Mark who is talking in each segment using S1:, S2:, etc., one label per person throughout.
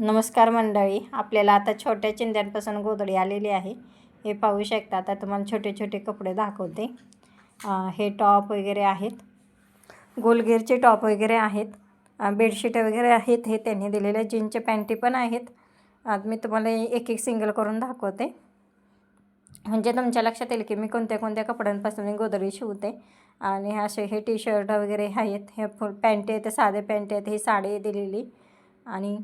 S1: नमस्कार मंडळी आपल्याला आता छोट्या चिंध्यांपासून गोधडी आलेली आहे. हे पाहू शकता आता तुम्हाला छोटे छोटे कपडे दाखवते. हे टॉप वगैरे आहेत. गोलगेरचे टॉप वगैरे आहेत. बेडशीट वगैरे आहेत हे त्यांनी दिलेले. जीनचे पॅन्टी पण आहेत. आज मी तुम्हाला एक एक सिंगल करून दाखवते. म्हणजे तुमच्या लक्षात येईल की मी कोणत्या कोणत्या कपड्यांपासून मी गोधडी शिवते. आणि असे हे टी शर्ट वगैरे आहेत हे फुल पॅन्टी आहेत साधे पॅन्टी आहेत ही साडी दिलेली. आणि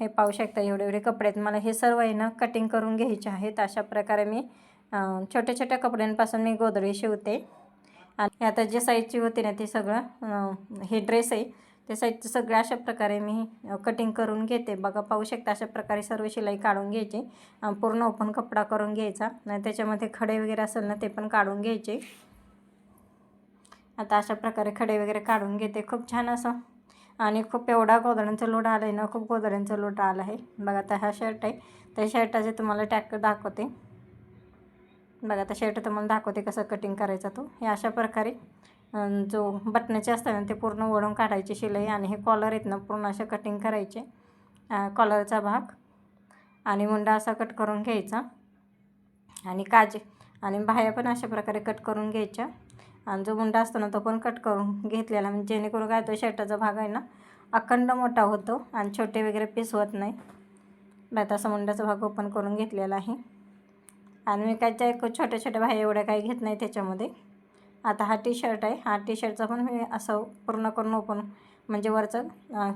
S1: हे पाहू शकता एवढे एवढे कपडे आहेत. मला हे सर्व आहे ना कटिंग करून घ्यायचे आहेत. अशा प्रकारे मी छोट्या छोट्या कपड्यांपासून मी गोधडी शिवते. आणि आता जे साईजची होती ना ते सगळं हे ड्रेस आहे. ते साईजचं सगळं अशा प्रकारे मी कटिंग करून घेते. बघा पाहू शकता अशा प्रकारे सर्व शिलाई काढून घ्यायची. पूर्ण ओपन कपडा करून घ्यायचा. त्याच्यामध्ये खडे वगैरे असेल ना ते पण काढून घ्यायचे. आता अशा प्रकारे खडे वगैरे काढून घेते. खूप छान असं आणि खूप एवढा गोधड्यांचा लोड आला आहे ना खूप गोधड्यांचा लोड आला आहे. बघा आता हा शर्ट आहे. त्या शर्टाचे तुम्हाला टॅक दाखवते. बघा आता शर्ट तुम्हाला दाखवते कसं कटिंग करायचा तो. हे अशा प्रकारे जो बटणाचे असतात ना ते पूर्ण ओढून काढायचे शिलाई आणि हे कॉलर आहेत ना पूर्ण असे कटिंग करायचे. कॉलरचा भाग आणि मुंडा असा कट करून घ्यायचा. आणि काजे आणि बाह्या पण अशा प्रकारे कट करून घ्यायच्या. आणि जो मुंडा असतो ना तो पण कट करून घेतलेला. म्हणजे जेणेकरून काय तो शर्टाचा भाग आहे ना अखंड मोठा होतो आणि छोटे वगैरे पीस होत नाही. नाही तसा मुंडाचा भाग ओपन करून घेतलेला आहे. आणि मी काय त्या छोट्या छोट्या भाई एवढ्या काही घेत नाही त्याच्यामध्ये. आता हा टी शर्ट आहे. हा टी शर्टचा पण मी असं पूर्ण करून ओपन म्हणजे वरचा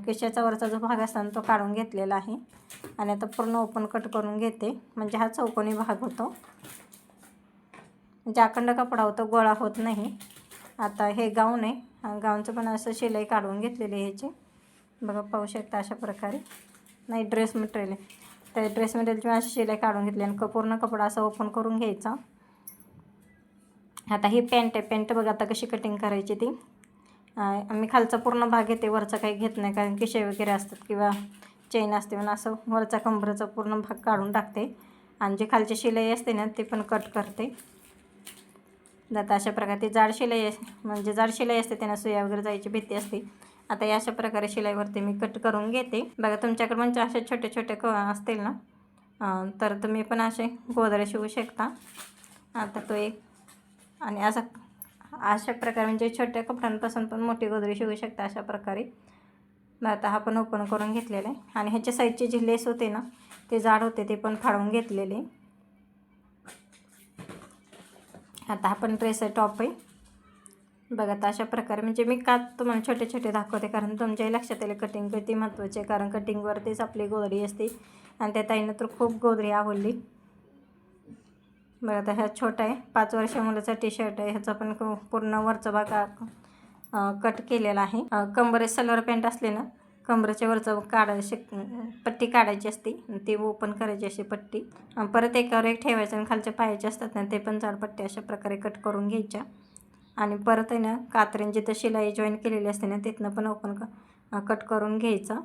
S1: किशाचा वरचा जो भाग असतो ना तो काढून घेतलेला आहे. आणि आता पूर्ण ओपन कट करून घेते. म्हणजे हा चौकोनी भाग होतो. म्हणजे अखंड कपडा होतो गोळा होत नाही. आता हे गाऊन आहे. गाऊनचं पण असं शिलाई काढून घेतलेली आहे ह्याची. बघा पाहू शकता अशा प्रकारे. नाही ड्रेस मटेरियल आहे. त्या ड्रेस मटेरियलची मी अशी शिलाई काढून घेतली आणि क- पूर्ण कपडा असा ओपन करून घ्यायचा. आता ही पॅन्ट आहे. पॅन्ट बघा आता कशी कटिंग करायची ती. मी खालचा पूर्ण भाग घेते वरचा काही घेत नाही कारण किशे वगैरे असतात किंवा चेन असते म्हणून असं वरचा कंबरचा पूर्ण भाग काढून टाकते. आणि जी खालची शिलाई असते ना ती पण कट करते. जातं अशा प्रकारे ती जाड शिलाई म्हणजे जाड शिलाई असते त्यांना सुया वगैरे जायची भीती असते. आता या अशा प्रकारे शिलाईवरती मी कट करून घेते. बघा तुमच्याकडे म्हणजे असे छोटे छोटे क असतील ना? तर तुम्ही पण असे गोदरे शिवू शकता. आता तो एक आणि असा अशा प्रकारे म्हणजे छोट्या कपड्यांपासून पण मोठी गोदरे शिवू शकता अशा प्रकारे. आता हा पण ओपन करून घेतलेला आहे. आणि ह्याच्या साईडचे जी लेस होते ना ते जाड होते ते पण फाडून घेतलेले. आता हा पण ड्रेस आहे टॉप आहे. बघा आता अशा प्रकारे म्हणजे मी का तुम्हाला छोटे छोटे दाखवते कारण तुमच्याही लक्षात येईल कटिंग किती महत्त्वाची आहे कारण कटिंगवरतीच आपली गोदडी असते. आणि त्या ताईनं तर खूप गोदरी आवडली. बघा आता ह्या छोटा आहे पाच वर्ष मुलाचा टी शर्ट आहे ह्याचा पण पूर्ण वरचा भाग कट केलेला आहे. अं, कंबरे सलवार पॅन्ट असले ना कमरेच्या वरचं काढायची पट्टी काढायची असते ती ओपन करायची अशी पट्टी. परत एकावर एक ठेवायचं आणि खालच्या पायाचे असतात ना ते पण जाडपट्टी अशा प्रकारे कट करून घ्यायच्या. आणि परत आहे ना कात्रीन जिथं शिलाई जॉईन केलेली असते ना तिथनं पण ओपन क कट करून घ्यायचं.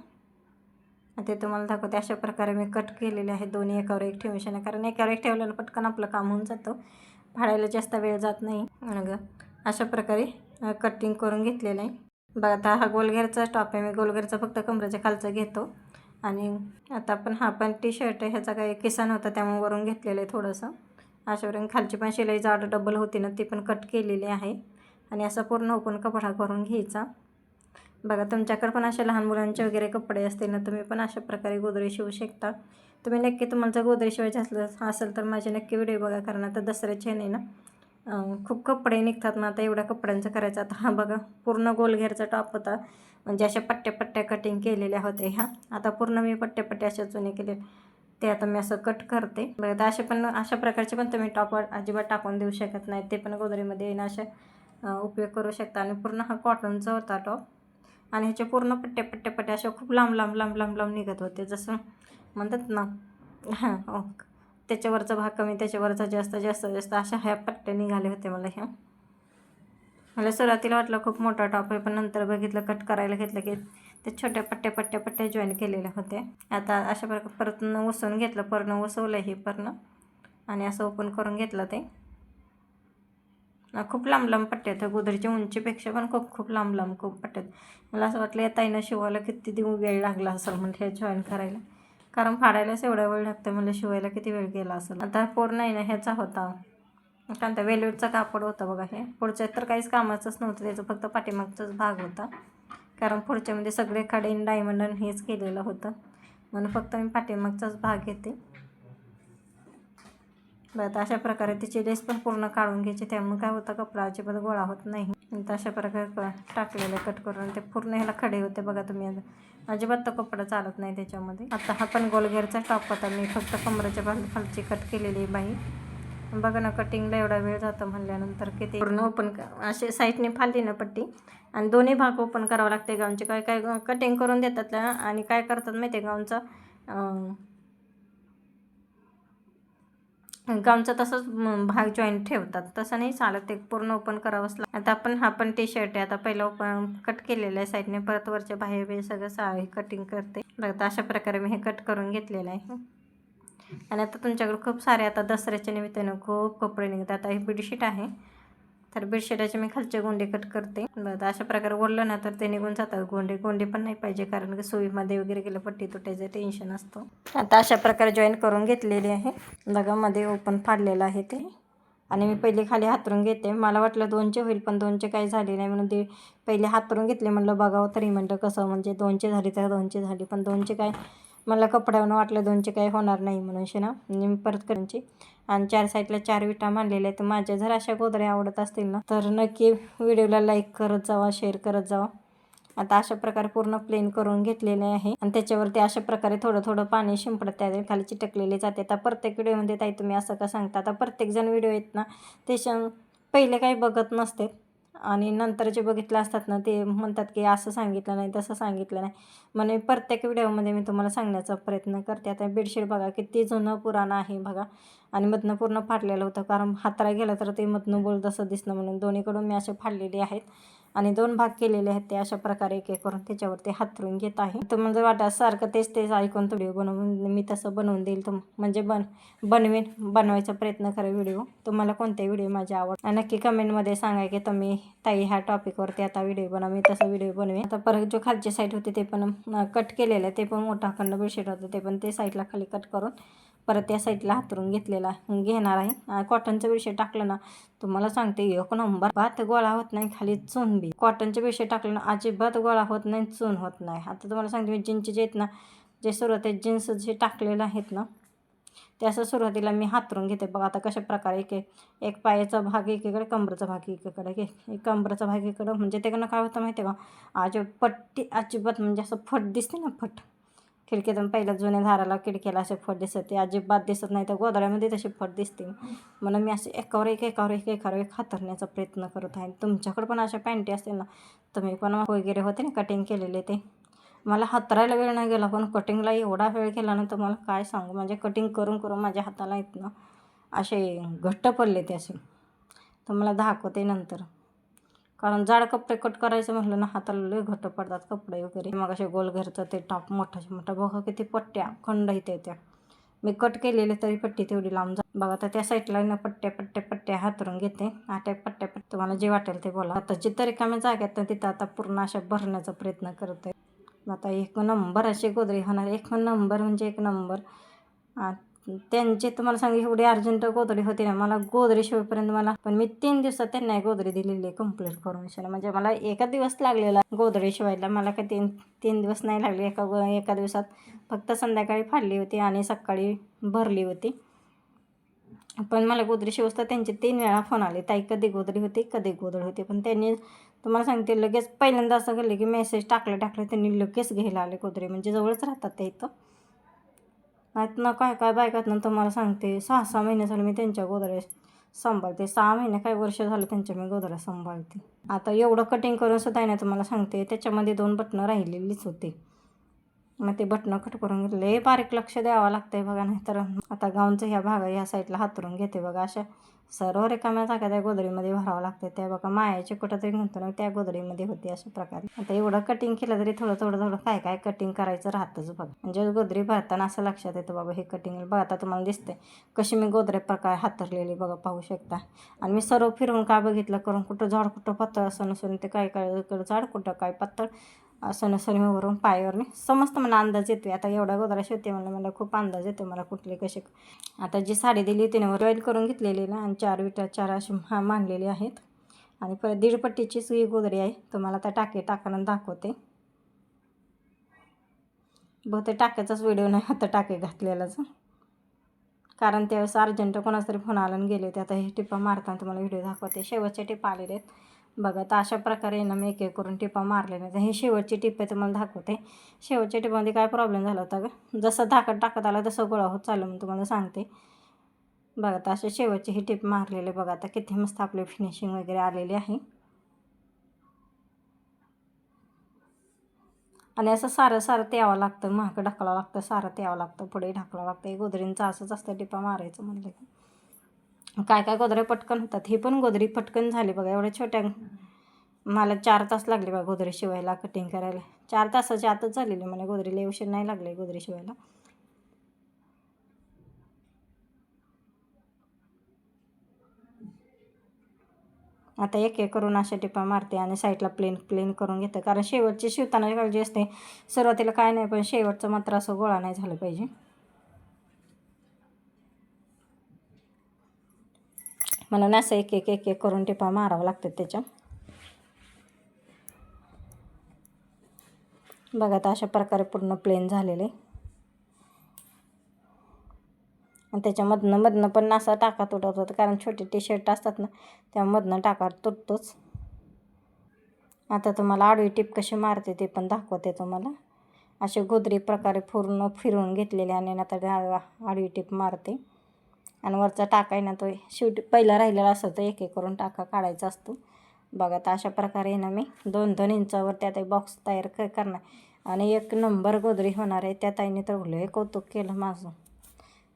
S1: ते तुम्हाला दाखवते अशा प्रकारे मी कट केलेले आहे. दोन्ही एकावर एक ठेवून कारण एकावर एक ठेवल्यानं पटकन आपलं काम होऊन जातं. फाडायला जास्त वेळ जात नाही. मग अशा प्रकारे कटिंग करून घेतलेलं आहे. बघा आता हा गोलघेरचा टॉप आहे. मी गोलघेरचा फक्त कमरेच्या खालचा घेतो. आणि आता आपण हा पण टी शर्ट ह्याचा काही किसान होता त्यामुळे वरून घेतलेलं आहे थोडंसं. अशावरून खालची पण शिलाई जाड डबल होती ना ती पण कट केलेली आहे. आणि असा पूर्ण ओपन कपडा करून घ्यायचा. बघा तुमच्याकडे पण अशा लहान मुलांचे वगैरे कपडे असतील ना तुम्ही पण अशा प्रकारे गोदरे शिवू शकता. तुम्ही नक्की तुम्हाला जर गोदरे शिवायचे असलं असेल तर माझे नक्की व्हिडिओ बघा कारण आता दसऱ्याचे नाही ना. खूप कपडे निघतात ना आता एवढ्या कपड्यांचं करायचं. आता हा बघा पूर्ण गोलघेरचा टॉप होता. म्हणजे अशा पट्ट्या पट्ट्या कटिंग केलेल्या होत्या ह्या. आता पूर्ण मी पट्ट्या पट्ट्या अशा जुने केले ते आता मी असं कट करते. बघा आता असे पण अशा प्रकारचे पण तुम्ही टॉप अजिबात टाकून देऊ शकत नाही. ते पण गोदरीमध्ये येणं अशा उपयोग करू शकता. आणि पूर्ण हा कॉटनचा होता टॉप आणि ह्याचे पूर्ण पट्टे पट्टे पट्टे अशा खूप लांब लांब लांब लांब लांब निघत होते. जसं म्हणतात ना हां ओके. त्याच्यावरचा भाग कमी त्याच्यावरचा जास्त जास्त जास्त अशा ह्या पट्ट्या निघाले होते मला ह्या. मला सुरुवातीला वाटलं खूप मोठा टॉप आहे पण नंतर बघितलं कट करायला घेतलं की ते छोट्या पट्ट्या पट्ट्या पट्ट्या जॉईन केलेल्या होत्या. आता अशा प्रकारे परत उसवून घेतलं पर्ण उसवलं हे पर्ण. आणि असं ओपन करून घेतलं ते. खूप लांब लांब पट्टे आहेत गोदरीच्या उंचीपेक्षा पण खूप खूप लांब लांब खूप पट्टे आहेत मला असं वाटलं या ताईनं शिवायला किती दिवस वेळ लागला असेल म्हणजे हे जॉईन करायला. कारण फाडायलाच एवढा वेळ लागतो मला शिवायला किती वेळ गेला असेल. आता पोर नाही ना ह्याचा होता. कारण त्या वेलवेटचा कापड होता बघा हे. पुढच्या तर काहीच कामाचंच नव्हतं त्याचं फक्त पाठीमागचाच भाग होता. कारण पुढच्यामध्ये म्हणजे सगळे खडे डायमंड हेच केलेलं होतं. म्हणून फक्त मी पाठीमागचाच भाग घेते. बरं आता अशा प्रकारे तिची लेस पण पूर्ण काढून घ्यायची. त्यामुळे काय होतं कपडा अजिबात गोळा होत नाही. तर अशा प्रकारे क- टाकलेलं कट करून ते पूर्ण ह्याला खडे होते बघा तुम्ही. अजिबात तो कपडा चालत नाही त्याच्यामध्ये. आता हा पण गोलगेरचा टॉप होता. मी फक्त कमरेच्या बाजू खालची कट केलेली आहे बाई. बघा ना कटिंगला एवढा वेळ जातो म्हणल्यानंतर किती पूर्ण ओपन असे साईडने फालली ना पट्टी. आणि दोन्ही भाग ओपन करावं लागते गाऊनचे. काय काय कटिंग करून देतात त्या आणि काय करतात माहिती आहे गाऊनचा गाऊनचा तसंच भाग जॉईंट ठेवतात. तसं नाही चालत ते पूर्ण ओपन करावंच लागतं. आता आपण हा पण टी शर्ट आहे. आता पहिला ओपन कट केलेलं आहे साईडने परत वरच्या बाहेर बाहेर सगळं सा कटिंग करते. बघा अशा प्रकारे मी हे कट करून घेतलेलं आहे. आणि आता तुमच्याकडे खूप सारे आता दसऱ्याच्या निमित्तानं खूप कपडे निघतात. आता हे बेडशीट आहे. तर बेडशीटाचे मी खालचे गोंडे कट करते. बरं अशा प्रकारे ओढलं ना तर ते निघून जातात. गोंडे गोंडे पण नाही पाहिजे कारण की सोयीमध्ये वगैरे गेलं पट्टी तुटायचं टेन्शन असतं. आता अशा प्रकारे जॉईन करून घेतलेली आहे. दगामध्ये ओपन फाडलेलं आहे ते. आणि मी पहिले खाली हातरून घेते. मला वाटलं दोनचे होईल पण दोनचे काही झाले नाही. म्हणून ते पहिले हातरून घेतले. म्हणलं बघावं तरी म्हणलं कसं म्हणजे दोनचे झाली तर दोनचे झाली पण दोनचे काय मला कपड्यावरून वाटलं दोनचे काही होणार नाही म्हणून शे मी परत करायची आणि चार साईडला चार विटा मांडलेल्या आहेत. माझ्या जर अशा गोदऱ्या आवडत असतील ना तर नक्की व्हिडिओला लाईक करत जावा शेअर करत जावा. आता अशा प्रकारे पूर्ण प्लेन करून घेतलेले आहे. आणि त्याच्यावरती अशा प्रकारे थोडं थोडं पाणी शिंपडत त्या खाली चिटकलेले जाते. आता प्रत्येक व्हिडिओमध्ये ताई तुम्ही असं का सांगता? आता प्रत्येकजण व्हिडिओ येत ना ते श पहिले काही बघत नसते. आणि नंतर जे बघितलं असतात ना ते म्हणतात की असं सांगितलं नाही तसं सांगितलं नाही. म्हणे प्रत्येक व्हिडिओमध्ये मी तुम्हाला सांगण्याचा प्रयत्न करते. आता बेडशीट बघा किती जुनं पुराणं आहे बघा. आणि मधनं पूर्ण फाटलेलं होतं कारण हाताला गेलं तर ते मधनं बोल तसं दिसणं म्हणून. दोन्हीकडून मी असे फाडलेले आहेत. आणि दोन भाग केलेले आहेत ते अशा प्रकारे एक एक करून त्याच्यावरती हातरून घेत आहे. तर जर वाटा सारखं तेच तेच ऐकून व्हिडिओ बनवून मी तसं बनवून देईल तुम म्हणजे बन बनवेन बनवायचा प्रयत्न करेल व्हिडिओ तुम्हाला कोणते व्हिडिओ माझे आवड आणि नक्की कमेंटमध्ये सांगा की तुम्ही ताई ह्या टॉपिकवरती आता व्हिडिओ बनवा मी तसा व्हिडिओ बनवेन. आता परत जो खालची साईड होती ते पण कट केलेलं आहे ते पण मोठा खंड बेडशीट होतं ते पण ते साईडला खाली कट करून परत या साईडला हातरून घेतलेला घेणार आहे. कॉटनचं विषय टाकलं ना तुम्हाला सांगते एक नंबर भात गोळा होत नाही खाली चून बी. कॉटनचे विषय टाकलं ना अजिबात गोळा होत नाही चून होत नाही. आता तुम्हाला सांगते मी जीन्सचे जे आहेत ना जे सुरुवातीत जीन्स जे टाकलेलं आहेत ना ते असं सुरुवातीला मी हातरून घेते. बघा आता कशा प्रकारे एक एक पायाचा भाग एकीकडे कंबरचा भाग एकीकडे घे एक कंबरचा भाग एकीकडं. म्हणजे त्याकडनं काय होतं माहिती आहे का? आज पट्टी अजिबात म्हणजे असं फट दिसते ना फट. खिडकीतून पहिल्या जुन्या धाराला खिडकीला असे फट दिसत ते अजिबात दिसत नाही तर गोदड्यामध्ये तशी फट दिसते. म्हणून मी असे एकावर एक एकावर एक एकावर एक हातरण्याचा प्रयत्न करत आहे. तुमच्याकडे पण अशा पॅन्टी असतील ना तुम्ही पण वगैरे होते ना कटिंग केलेले ते. मला हातरायला वेळ नाही गेला पण कटिंगला एवढा वेळ गेला ना तुम्हाला मला काय सांगू? म्हणजे कटिंग करून करून माझ्या हाताला येत ना असे घट्ट पडले ते असे. तर मला दाखवते नंतर. कारण जाड कपडे कट करायचं म्हटलं ना हाताला लय घट्ट पडतात कपडे वगैरे. मग असे गोल घरचं ते टॉप मोठाच्या मोठा. बघा किती पट्ट्या खंड इथे त्या. मी कट केलेले तरी पट्टी तेवढी लांब जा. बघा आता त्या साईडला ना पट्ट्या पट्ट्या पट्ट्या हातरून घेते. आट्या पट्ट्या पट्ट्या. तुम्हाला जे वाटेल ते बोला. आता जिथं रिकाम्या जाग्यात ना तिथं आता पूर्ण अशा भरण्याचा प्रयत्न करते आता एक नंबर अशी गोदरी होणार. एक नंबर म्हणजे एक नंबर आ, त्यांचे तुम्हाला सांगितले एवढी अर्जंट गोदरी होती ना मला गोदरी शिवायपर्यंत मला पण मी तीन दिवसात त्यांना एक गोदरी दिलेली आहे कंप्लीट करून म्हणजे मला एका दिवस लागलेला गोदरी शिवायला मला काही तीन तीन दिवस नाही लागले. एका गो एका दिवसात फक्त संध्याकाळी फाडली होती आणि सकाळी भरली होती. पण मला गोदरी शिवस्ता त्यांचे तीन वेळा फोन आले. ताई कधी गोदरी होती? कधी गोदरी होती? पण त्यांनी तुम्हाला सांगते लगेच पहिल्यांदा असं केलं की मेसेज टाकलं टाकलं त्यांनी लगेच घ्यायला आले गोदरी म्हणजे जवळच राहतात ते इथं. नाहीत ना काय काय बायकात ना तुम्हाला सांगते सहा सहा महिने झाले मी त्यांच्या गोदऱ्या सांभाळते. सहा महिने काय वर्ष झालं त्यांच्या मी गोदऱ्या सांभाळते. आता एवढं कटिंग करून सुद्धा आहे ना तुम्हाला सांगते त्याच्यामध्ये दोन बटणं राहिलेलीच होती. मग ते बटणं कट करून घेतले. लय बारीक लक्ष द्यावं लागतंय बघा नाहीतर आता गाऊनचं ह्या भागा ह्या साईडला हातरून घेते बघा. अशा सर्व रिकाम्या जागा त्या गोदडीमध्ये भरावं लागते त्या बघा मायाचे कुठं तरी म्हणतो ना त्या गोदडीमध्ये होती अशा प्रकारे. आता एवढं कटिंग केलं तरी थोडं थोडं थोडं काय काय कटिंग करायचं राहतंच बघा. म्हणजे गोदरी भरताना असं लक्षात येतं बाबा हे कटिंग बघा आता तुम्हाला दिसतंय कशी मी गोदरे प्रकार हातरलेली बघा पाहू शकता. आणि मी सर्व फिरून का बघितलं? करून कुठं झाड कुठं पातळ असं नसून ते काय काय झाड कुठं काय पातळ असं मी वरून पायावरने समस्त मला अंदाज येतो आता एवढा गोदरा शिवते म्हणलं मला खूप अंदाज येतो मला कुठले कसे. आता जी साडी दिली होती ना जॉईन करून घेतलेली ना आणि चार विटा चार अशी हा मांडलेली आहेत. आणि परत दीड पट्टीचीच ही गोदरी आहे तुम्हाला त्या टाके टाकानं दाखवते. बहुतेक टाक्याचाच व्हिडिओ नाही आता टाके घातलेलाच. कारण त्यावेळेस अर्जंट कोणाचा तरी फोन आला आणि गेले होते. आता हे टिपा मारताना तुम्हाला व्हिडिओ दाखवते. शेवटचे टिपा आलेले आहेत. बघा तर अशा प्रकारे ना मी एक एक करून टिपा मारलेल्या आहेत हे शेवटची टिप आहे तुम्हाला दाखवते. शेवटच्या टिपामध्ये काय प्रॉब्लेम झाला होता का? जसं धाकट टाकत आला तसं गोळा होत चालू म्हणून तुम्हाला सांगते. बघा तर असे शेवटची ही टिप मारलेले बघा आता किती मस्त आपली फिनिशिंग वगैरे आलेली आहे. आणि असं सारं सारं त्यावं लागतं महाग ढकलावं लागतं सारं त्यावं लागतं पुढे ढकलावं लागतं. गोदरींचा गोदरींचं असंच असतं टिपा मारायचं म्हणलं की. काय काय गोदऱ्या पटकन होतात? ही पण गोदरी पटकन झाली बघा एवढ्या छोट्या. मला चार तास लागले बघा गोदरी शिवायला कटिंग करायला. चार तासाच्या आतच झालेली मला गोदरीला उशीर नाही लागले गोदरी शिवायला. आता एक एक करून अशा टिपा मारते आणि साईडला प्लेन प्लेन करून घेते. कारण शेवटची शिवताना काळजी असते. सुरुवातीला काय नाही पण शेवटचं मात्र असं गोळा नाही झालं पाहिजे. म्हणून असं एक एक एक एक करून टिपा मारावं लागतात त्याच्या. बघा तर अशा प्रकारे पूर्ण प्लेन झालेले आणि त्याच्यामधनं मधनं पण असा टाका तुटत होतं कारण छोटे टी शर्ट असतात ना त्यामधनं टाका तुटतोच. आता तुम्हाला आडवी टीप कशी मारते ते पण दाखवते तुम्हाला. असे गोदरी प्रकारे पूर्ण फिरवून घेतलेले आणि आता आडवी टीप मारते. आणि वरचा टाका आहे ना तो शेवटी पहिला राहिलेला असतो तो एक एक करून टाका काढायचा असतो. बघा तर अशा प्रकारे ना मी दोन दोन इंचावर त्यात बॉक्स तयार क करणार. आणि एक नंबर गोदरी होणार आहे. त्या ताईने तर हे कौतुक केलं माझं.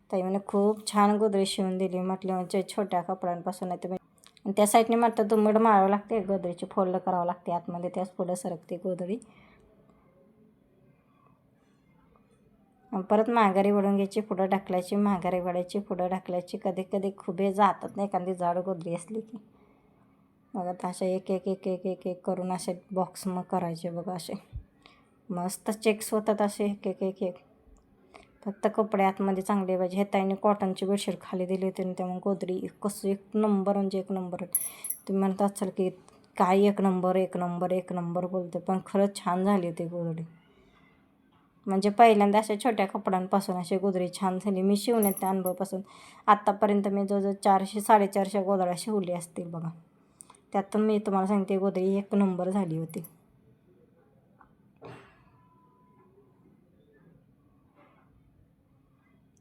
S1: ताई म्हणे खूप छान गोदरी शिवून दिली म्हटलं म्हणजे छोट्या कपड्यांपासून आहे तुम्ही त्या साईडने म्हटलं तुंबड मारावं लागते गोदरीची फोल्ड करावं लागते आतमध्ये त्याच पुढं सरकते गोदरी. परत माघारी वळून घ्यायची पुढं ढकलायची माघारी वळायची पुढं ढकलायची. कधी कधी खुबे जातात नाही एखादी जाड गोदरी असली की. बघा अशा एक एक एक एक एक एक करून असे बॉक्स मग करायचे बघा असे. मस्त चेक्स होतात असे एक एक एक एक. फक्त कपडे आतमध्ये चांगले पाहिजे. हे ताईने कॉटनची बेडशीट खाली दिली होती आणि त्यामुळे गोदरी कसं एक नंबर म्हणजे एक नंबर तुम्ही म्हणत असाल की काय एक नंबर एक नंबर एक नंबर बोलते. पण खरंच छान झाली होती गोदडी म्हणजे पहिल्यांदा अशा छोट्या कपड्यांपासून अशी गोदरी छान झाली. मी शिवण्याच्या अनुभवापासून. आत्तापर्यंत मी जवळजवळ चारशे साडेचारशे गोदऱ्या शिवली असतील बघा. त्यातून मी तुम्हाला सांगते गोदरी एक नंबर झाली होती.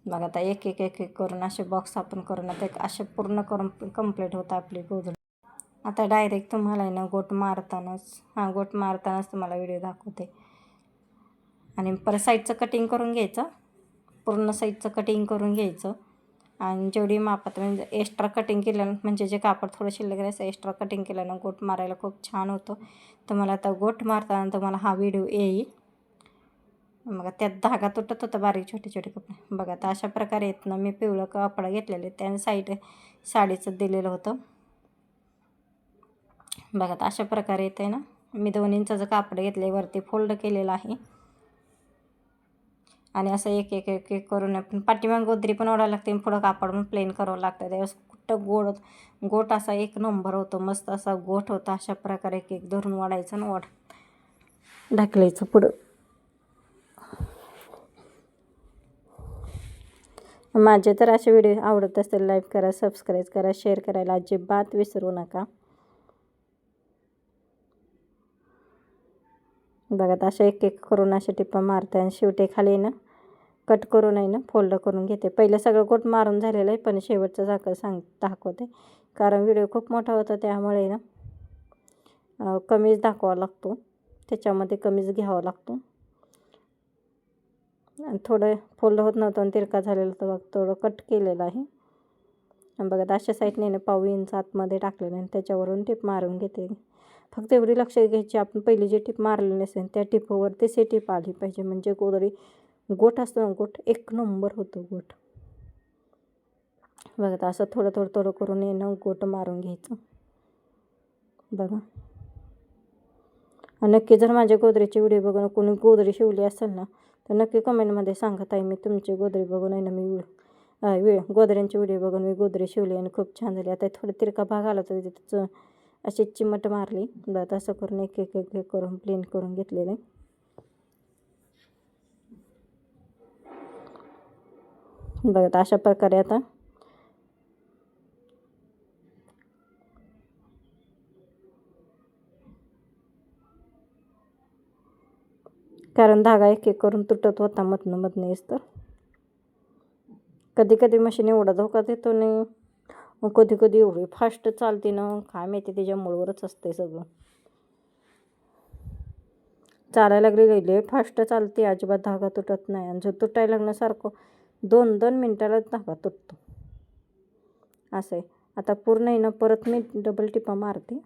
S1: बघा आता एक एक एक एक करून असे बॉक्स आपण करून आता एक असे पूर्ण करून कंप्लीट होतं आपली गोधडी आता डायरेक्ट तुम्हाला आहे ना गोट मारतानाच हां गोट मारतानाच तुम्हाला व्हिडिओ दाखवते. आणि परत साईडचं कटिंग करून घ्यायचं. पूर्ण साईडचं कटिंग करून घ्यायचं. आणि जेवढी मापात म्हणजे एक्स्ट्रा कटिंग केलं म्हणजे जे कापड थोडं शिल्लक राहायचं एक्स्ट्रा कटिंग केल्यानं गोट मारायला खूप छान होतं. तुम्हाला आता गोट मारताना तुम्हाला हा व्हिडिओ येईल. मग त्यात धागा तुटत होता बारीक छोटे छोटे कपडे. बघा तर अशा प्रकारे येत ना मी पिवळं कपडा घेतलेले त्या साईड साडीचं दिलेलं होतं. बघा तर अशा प्रकारे येतं आहे ना. मी दोन इंचाचं कापड घेतले वरती फोल्ड केलेलं आहे. आणि असं एक एक एक एक करून आपण पाठीमाग गोदरी पण ओढावं लागते पुढं कापड पण प्लेन करावं लागतं. त्यावेळेस कुठं गोड गोट असा एक नंबर होतो मस्त असा गोठ होता अशा प्रकारे एक एक धरून वाढायचं आणि वाढ ढकलायचं पुढं. माझे तर असे व्हिडिओ आवडत असतील लाईक करा सबस्क्राईब करा शेअर करायला अजिबात विसरू नका. बघा अशा एक एक करून अशा टिप्पा मारते आणि शेवटे खाली ना कट करून आहे ना फोल्ड करून घेते. पहिलं सगळं गोट मारून झालेलं आहे पण शेवटचं झाकं सांग दाखवते. कारण व्हिडिओ खूप मोठा होता त्यामुळे ना कमीच दाखवावा लागतो. त्याच्यामध्ये कमीच घ्यावा लागतो. आणि थोडं फोल्ड होत नव्हतं आणि तिरका झालेलं होतं बघ थोडं कट केलेलं आहे. आणि बघा अशा साईडने ना पाऊ इंच आतमध्ये टाकलेलं आहे आणि त्याच्यावरून टिप मारून घेते. फक्त एवढी लक्ष घ्यायची आपण पहिली जे टिप मारलेली नसेल त्या टिपवर से टिप आली पाहिजे. म्हणजे गोदरी गोट असतो ना गोट एक नंबर होतो गोट बघा असं थोडं थोडं थोडं करून येणं गोट मारून घ्यायचं. बघा. आणि नक्की जर माझ्या गोदरेची व्हिडिओ बघून कोणी गोदरी शिवली असेल ना तर नक्की कमेंटमध्ये सांगा ताई मी तुमची गोदरी बघून आहे ना मी वेळ गोदऱ्यांची व्हिडिओ बघून मी गोदरी शिवली आणि खूप छान झाली. आता थोडं तिरका भाग आला तर तिथं अशी चिमट मारली. बरं असं करून एक एक एक करून प्लेन करून घेतलेलं. आहे अशा प्रकारे आता कारण धागा एक एक करून तुटत होता मधनं मधनं येस तर. कधी कधी मशीन एवढा धोका देतो नाही. मग कधी कधी एवढी फास्ट चालते ना काय माहिती त्याच्या मुळवरच असते सगळं. चालायला लागली गेले फास्ट चालते अजिबात धागा तुटत नाही आणि जो तुटायला लागण्यासारखं दोन दोन मिनटालाच धागा तुटतो. असं आहे. आता पूर्ण आहे ना परत मी डबल टिपा मारते.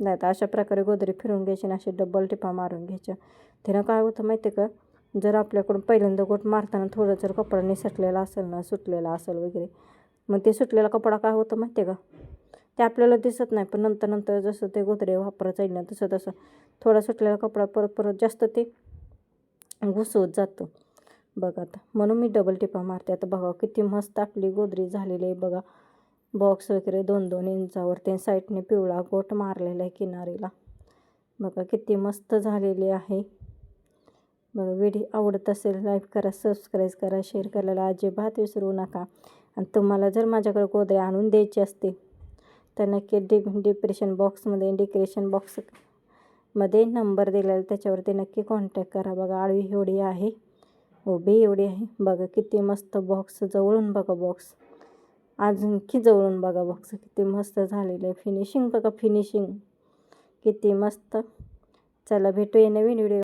S1: नाही तर अशा प्रकारे गोदरी फिरून घ्यायची आणि अशी डबल टिपा मारून घ्यायच्या. त्यानं काय होतं माहिती आहे का जर आपल्याकडून पहिल्यांदा गोट मारताना थोडं जर कपडा निसटलेला असेल ना सुटलेला असेल वगैरे मग ते सुटलेला कपडा काय होतं माहिती आहे का? ते आपल्याला दिसत नाही पण नंतर नंतर जसं ते गोदरे वापरत जाईल ना तसं तसं थोडा सुटलेला कपडा परत परत जास्त ते घुसवत जातं. बघा आता म्हणून मी डबल टिपा मारते. आता बघा किती मस्त आपली गोदरी झालेली आहे बघा. बॉक्स वगैरे दोन दोन इंचावर ते साईडने पिवळा गोट मारलेला आहे किनारीला. बघा किती मस्त झालेली आहे. बघा व्हिडिओ आवडत असेल लाईक करा सबस्क्राईब करा शेअर करायला अजिबात विसरू नका. आणि तुम्हाला जर माझ्याकडे गोदरे आणून द्यायची असते तर नक्की डि डिप्रेशन बॉक्समध्ये डिक्रेशन बॉक्समध्ये नंबर दिलेला त्याच्यावरती नक्की कॉन्टॅक्ट करा. बघा आळवी एवढी आहे उभी एवढी आहे. बघा किती मस्त बॉक्स जवळून बघा बॉक्स. अजूनकी जवळून बघा बॉक्स किती मस्त झालेलं आहे. फिनिशिंग बघा फिनिशिंग. किती मस्त. चला भेटूया नवीन व्हिडिओ